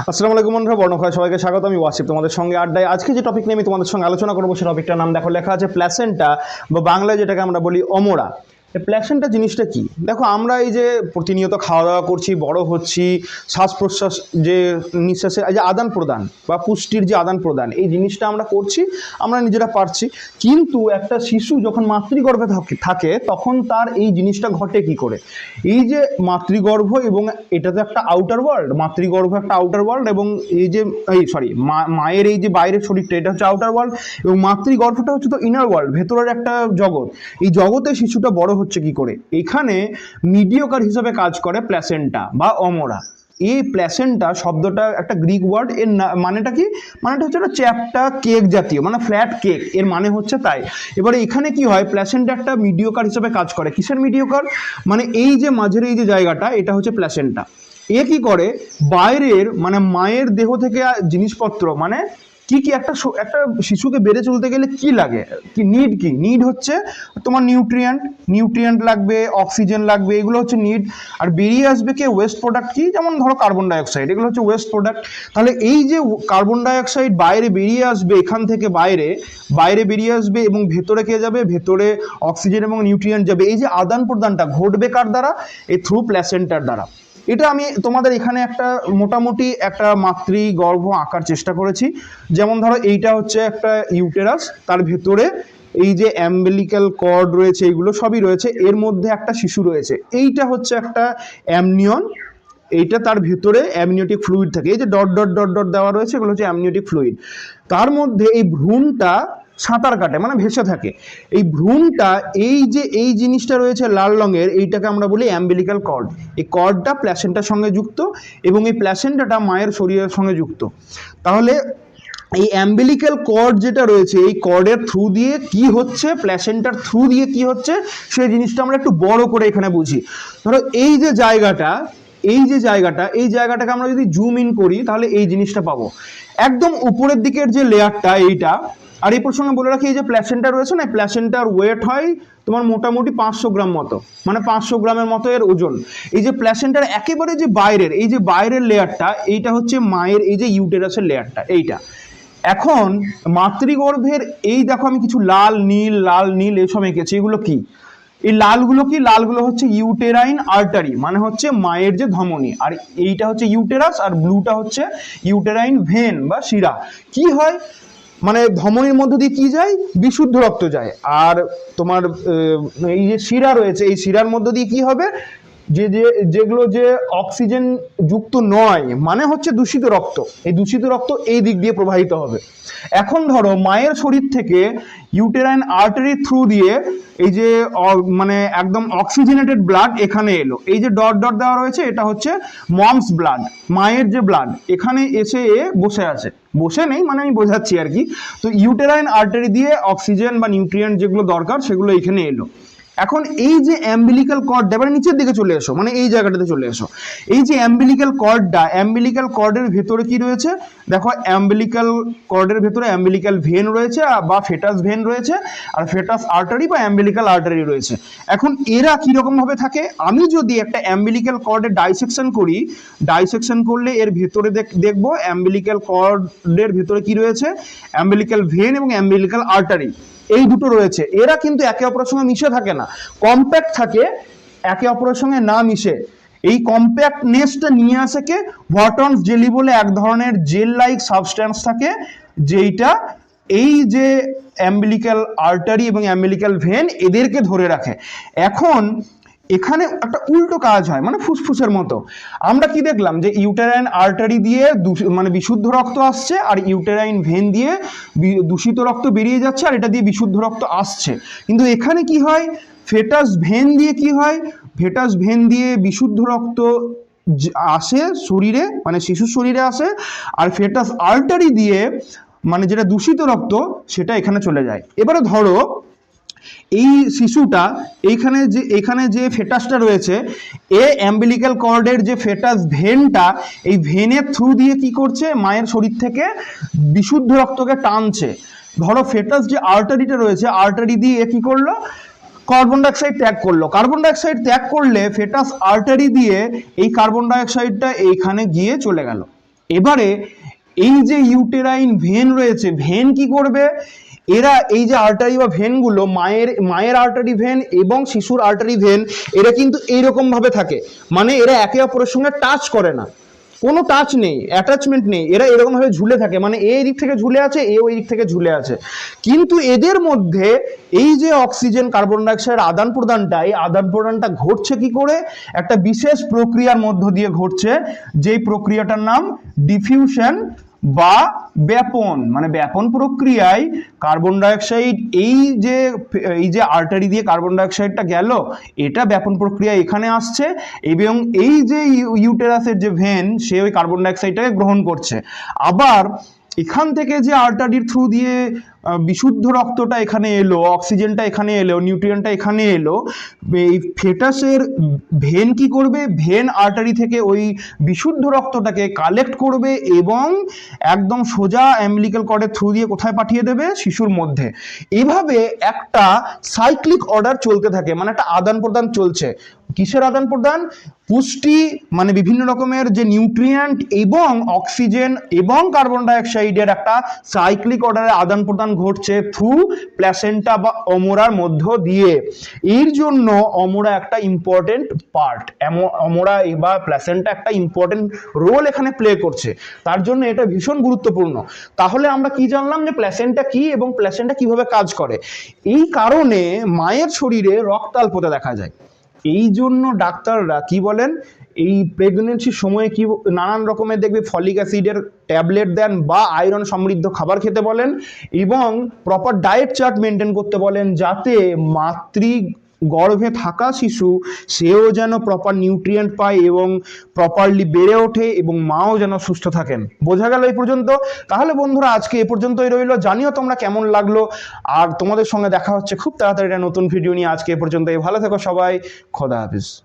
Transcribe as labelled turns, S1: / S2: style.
S1: আসসালামু আলাইকুম বন্ধুরা বর্ণখয় সবাইকে স্বাগত। আমি ওয়াসিফ তোমাদের সঙ্গে আড্ডায়। আজকে যে টপিক নিয়ে আমি তোমাদের সঙ্গে আলোচনা করব, সে টপিকটার নাম দেখো, লেখা আছে প্ল্যাসেন্টা বা বাংলায় যেটাকে আমরা বলি অমরা এই প্ল্যাসেন্টা জিনিসটা কি? দেখো, আমরা এই যে প্রতিনিয়ত খাওয়া দাওয়া করছি, বড় হচ্ছি শ্বাস প্রশ্বাস যে নিঃশ্বাসের যে আদান প্রদান বা পুষ্টির যে আদান প্রদান, এই জিনিসটা আমরা করছি, আমরা নিজেরা পারছি। কিন্তু একটা শিশু যখন মাতৃগর্ভে থাকে- থাকে, তখন তার এই জিনিসটা ঘটে কি করে? এই যে মাতৃগর্ভ এবং এটা তো একটা আউটার ওয়ার্ল্ড মাতৃগর্ভ একটা আউটার ওয়ার্ল্ড এবং এই যে, এই সরি মায়ের এই যে বাইরের শরীরটা, এটা হচ্ছে আউটার ওয়ার্ল্ড এবং মাতৃগর্ভটা হচ্ছে তো ইনার ওয়ার্ল্ড ভেতরের একটা জগৎ। এই জগতে শিশুটা বড় হচ্ছে কি করে? এখানে মিডিওকার হিসাবে কাজ করে প্ল্যাসেন্টা বা অমরা এই প্ল্যাসেন্টা শব্দটা একটা গ্রিক ওয়ার্ড এর মানেটা কি? মানেটা হচ্ছে একটা চ্যাপটা কেক জাতীয় মানে ফ্ল্যাট কেক এর মানে হচ্ছে তাই। এবারে এখানে কি হয়? প্ল্যাসেন্টা একটা মিডিওকার হিসেবে কাজ করে। কিসের মিডিওকার মানে এই যে মাঝের এই যে জায়গাটা, এটা হচ্ছে প্ল্যাসেন্টা এ কি করে? বাইরের মানে মায়ের দেহ থেকে জিনিসপত্র মানে কি কি একটা একটা শিশুকে বেড়ে চলতে গেলে কি লাগে? কি নিড কি? নিড হচ্ছে তোমার নিউট্রিয়েন্ট নিউট্রিয়েন্ট লাগবে অক্সিজেন লাগবে, এগুলো হচ্ছে নিড আর বেরিয়ে আসবে কি? ওয়েস্ট প্রোডাক্ট কি? যেমন ধরো কার্বন ডাইঅক্সাইড এগুলো হচ্ছে ওয়েস্ট প্রোডাক্ট তাহলে এই যে কার্বন ডাইঅক্সাইড বাইরে বেরিয়ে আসবে, এখান থেকে বাইরে বাইরে বেরিয়ে আসবে এবং ভেতরে কে যাবে? ভেতরে অক্সিজেন এবং নিউট্রিয়েন্ট যাবে। এই যে আদান প্রদানটা ঘটবে কার দ্বারা? এই থ্রু প্ল্যাসেন্টার দ্বারা। এটা আমি তোমাদের এখানে একটা মোটামুটি একটা মাতৃ গর্ভ আঁকার চেষ্টা করেছি। যেমন ধরো এইটা হচ্ছে একটা ইউটেরাস তার ভেতরে এই যে অ্যাম্বেলিক্যাল কর্ড রয়েছে এইগুলো সবই রয়েছে। এর মধ্যে একটা শিশু রয়েছে। এইটা হচ্ছে একটা অ্যামনিয়ন এইটা তার ভেতরে অ্যামনিওটিক ফ্লুইড থাকে। এই যে ডট ডট ডট ডট দেওয়া রয়েছে, এগুলো হচ্ছে অ্যামনিওটিক ফ্লুইড তার মধ্যে এই ভ্রূণটা সাঁতার কাটে মানে ভেসে থাকে। এই ভ্রূণটা, এই যে, এই জিনিসটা রয়েছে লাল রঙের, এইটাকে আমরা বলি অ্যাম্বিলিক্যাল কর্ড। এই কর্ডটা প্ল্যাসেন্টার সঙ্গে যুক্ত এবং এই প্ল্যাসেন্টাটা মায়ের শরীরের সঙ্গে যুক্ত। তাহলে এই অ্যাম্বিলিক্যাল কর্ড যেটা রয়েছে, এই কর্ডের থ্রু দিয়ে কি হচ্ছে প্ল্যাসেন্টার থ্রু দিয়ে কি হচ্ছে, সেই জিনিসটা আমরা একটু বড় করে এখানে বুঝি। ধরো এই যে জায়গাটা, এই যে জায়গাটা, এই জায়গাটাকে আমরা যদি জুম ইন করি, তাহলে এই জিনিসটা পাবো। একদম উপরের দিকের যে লেয়ারটা এইটা আর এই প্রসঙ্গে বলে রাখি, এই যে প্ল্যাসেন্টা রয়েছে না প্ল্যাসেন্টার ওয়েট হয় তোমার মোটামুটি পাঁচশো গ্রাম মতো মানে পাঁচশো গ্রামের মতো এর ওজন। এই যে প্ল্যাসেন্টার একেবারে যে বাইরের, এই যে বাইরের লেয়ারটা এইটা হচ্ছে মায়ের এই যে ইউটেরাসের লেয়ারটা এইটা। এখন মাতৃগর্ভের এই দেখো আমি কিছু লাল, নীল লাল, নীল এসব এঁকেছি, এগুলো কি? এই লালগুলো কি? লালগুলো হচ্ছে ইউটেরাইন আর্টারি মানে হচ্ছে মায়ের যে ধমনী। আর এইটা হচ্ছে ইউটেরাস আর ব্লুটা হচ্ছে ইউটেরাইন ভেন বা শিরা। কি হয়? মানে ধমনীর মধ্য দিয়ে কি যায়? বিশুদ্ধ রক্ত যায়। আর তোমার এই যে শিরা রয়েছে, এই শিরার মধ্য দিয়ে কি হবে? যে যে যেগুলো যে অক্সিজেন যুক্ত নয় মানে হচ্ছে দূষিত রক্ত। এই দূষিত রক্ত এই দিক দিয়ে প্রবাহিত হবে। এখন ধরো মায়ের শরীর থেকে ইউটেরাইন আর্টারি থ্রু দিয়ে এই যে মানে একদম অক্সিজেনেটেড ব্লাড এখানে এলো। এই যে ডট ডট দেওয়া রয়েছে, এটা হচ্ছে মমস ব্লাড মায়ের যে ব্লাড এখানে এসে এ বসে আছে। বসে নেই মানে আমি বোঝাচ্ছি আর কি। তো ইউটেরাইন আর্টারি দিয়ে অক্সিজেন বা নিউট্রিয়েন্ট যেগুলো দরকার, সেগুলো এখানে এলো। এখন এই যে অ্যাম্বিলিক্যাল কর্ড এবারে নিচের দিকে চলে এসো মানে এই জায়গাটাতে চলে এসো। এই যে অ্যাম্বিলিক্যাল কর্ডটা অ্যাম্বিলিক্যাল কর্ডের ভেতরে কি রয়েছে? দেখো অ্যাম্বিলিক্যাল কর্ডের ভেতরে অ্যাম্বিলিক্যাল ভেন রয়েছে, বা ফেটাস ভেন রয়েছে, আর ফেটাস আর্টারি বা অ্যাম্বিলিক্যাল আর্টারি রয়েছে। এখন এরা কীরকম ভাবে থাকে? আমি যদি একটা অ্যাম্বিলিক্যাল কর্ডের ডাইসেকশন করি ডাইসেকশন করলে এর ভেতরে দেখ- দেখব অ্যাম্বিলিক্যাল কর্ডের ভেতরে কি রয়েছে? অ্যাম্বিলিক্যাল ভেন এবং অ্যাম্বিলিক্যাল আর্টারি এই দুটো রয়েছে। এরা কিন্তু একে অপরের সঙ্গে মিশে থাকে না। কম্প্যাক্ট থাকে, একে অপরের সঙ্গে না মিশে। এই কম্প্যাক্টনেসটা নিয়ে আসে কে? ভটনস জেলি বলে এক ধরনের জেল লাইক সাবস্ট্যান্স থাকে, যেইটা এই যে অ্যাম্বিলিক্যাল আর্টারি এবং অ্যাম্বিলিক্যাল ভেন এদেরকে ধরে রাখে। এখন এখানে একটা উল্টো কাজ হয় মানে ফুসফুসের মতো। আমরা কি দেখলাম যে ইউটেরাইন আর্টারি দিয়ে মানে বিশুদ্ধ রক্ত আসছে আর ইউটেরাইন ভেন দিয়ে দূষিত রক্ত বেরিয়ে যাচ্ছে আর এটা দিয়ে বিশুদ্ধ রক্ত আসছে। কিন্তু এখানে কি হয়? ফেটাস ভেন দিয়ে কি হয়? ফেটাস ভেন দিয়ে বিশুদ্ধ রক্ত আসে শরীরে মানে শিশুর শরীরে আসে আর ফেটাস আর্টারি দিয়ে মানে যেটা দূষিত রক্ত, সেটা এখানে চলে যায়। এবারে ধরো এই শিশুটা এইখানে যে এখানে যে ফেটাসটা রয়েছে, এ অ্যাম্বিলিক্যাল কর্ডের যে ফেটাস ভেনটা, এই ভেনের থ্রু দিয়ে কি করছে? মায়ের শরীর থেকে বিশুদ্ধ রক্তকে টানছে। ধরো ফেটাস যে আর্টারিটা রয়েছে, আর্টারি দিয়ে এ কি করল? কার্বন ডাইঅক্সাইড ত্যাগ করল। কার্বন ডাইঅক্সাইড ত্যাগ করলে ফেটাস আর্টারি দিয়ে এই কার্বন ডাইঅক্সাইডটা এইখানে গিয়ে চলে গেল। এবারে এই যে ইউটেরাইন ভেন রয়েছে, ভেন কি করবে? এরা এই যে আর্টারি বা ভেনগুলো মায়ের মায়ের আর্টারি ভেন এবং শিশুর আর্টারি ভেন এরা কিন্তু এইরকম ভাবে থাকে। মানে এরা একে অপরের সঙ্গে টাচ করে না। কোনো টাচ নেই অ্যাটাচমেন্ট নেই। এরা এরকমভাবে ঝুলে থাকে। মানে এ দিক থেকে ঝুলে আছে, এ ওই দিক থেকে ঝুলে আছে। কিন্তু এদের মধ্যে এই যে অক্সিজেন কার্বন ডাইঅক্সাইডের আদান প্রদানটা, এই আদান প্রদানটা ঘটছে কি করে? একটা বিশেষ প্রক্রিয়ার মধ্য দিয়ে ঘটছে। যেই প্রক্রিয়াটার নাম ডিফিউশন বা ব্যাপন মানে ব্যাপন প্রক্রিয়ায় কার্বন ডাইঅক্সাইড এই যে এই যে আর্টারি দিয়ে কার্বন ডাইঅক্সাইডটা গেল, এটা ব্যাপন প্রক্রিয়া এখানে আসছে এবং এই যে ইউ- ইউটেরাসের যে ভেন সে ওই কার্বন ডাইঅক্সাইডটাকে গ্রহণ করছে। আবার এখান থেকে যে আর্টারির থ্রু দিয়ে বিশুদ্ধ রক্তটা এখানে এলো অক্সিজেনটা এখানে এলো নিউট্রিয়েন্টটা এখানে এলো এই ফেটাসের ভেন কি করবে? ভেন আর্টারি থেকে ওই বিশুদ্ধ রক্তটাকে কালেক্ট করবে এবং একদম সোজা অ্যাম্বিলিক্যাল কর্ডের থ্রু দিয়ে কোথায় পাঠিয়ে দেবে? শিশুর মধ্যে। এভাবে একটা সাইক্লিক অর্ডার চলতে থাকে মানে একটা আদান প্রদান চলছে। কিসের আদান প্রদান? পুষ্টি মানে বিভিন্ন রকমের যে নিউট্রিয়েন্ট এবং অক্সিজেন এবং কার্বন ডাইঅক্সাইডের একটা সাইক্লিক অর্ডারের আদান প্রদান ঘটছে থ্রু প্ল্যাসেন্টা বা অমরার মধ্য দিয়ে। এর জন্য অমরা একটা ইম্পর্টেন্ট পার্ট অমরা বা প্ল্যাসেন্টা একটা ইম্পর্টেন্ট রোল এখানে প্লে করছে। তার জন্য এটা ভীষণ গুরুত্বপূর্ণ। তাহলে আমরা কি জানলাম যে প্ল্যাসেন্টা কি এবং প্ল্যাসেন্টা কীভাবে কাজ করে? এই কারণে মায়ের শরীরে রক্তাল্পতা দেখা যায়। এই জন্য ডাক্তাররা কি বলেন? এই প্রেগনেন্সির সময়ে কি নানান রকমের দেখবে ফলিক অ্যাসিডের ট্যাবলেট দেন বা আয়রন সমৃদ্ধ খাবার খেতে বলেন এবং প্রপার ডায়েট চার্ট মেনটেন করতে বলেন যাতে মাতৃ গর্ভে থাকা শিশু, সেও যেন প্রপার নিউট্রিয়েন্ট পায় এবং প্রপারলি বেড়ে ওঠে এবং মাও যেন সুস্থ থাকেন। বোঝা গেল এই পর্যন্ত? তাহলে বন্ধুরা, আজকে এ পর্যন্তই রইল। জানিও তোমরা কেমন লাগল। আর তোমাদের সঙ্গে দেখা হচ্ছে খুব তাড়াতাড়ি একটা নতুন ভিডিও নিয়ে। আজকে এ পর্যন্ত ভালো থেকো সবাই। খোদা হাফিজ।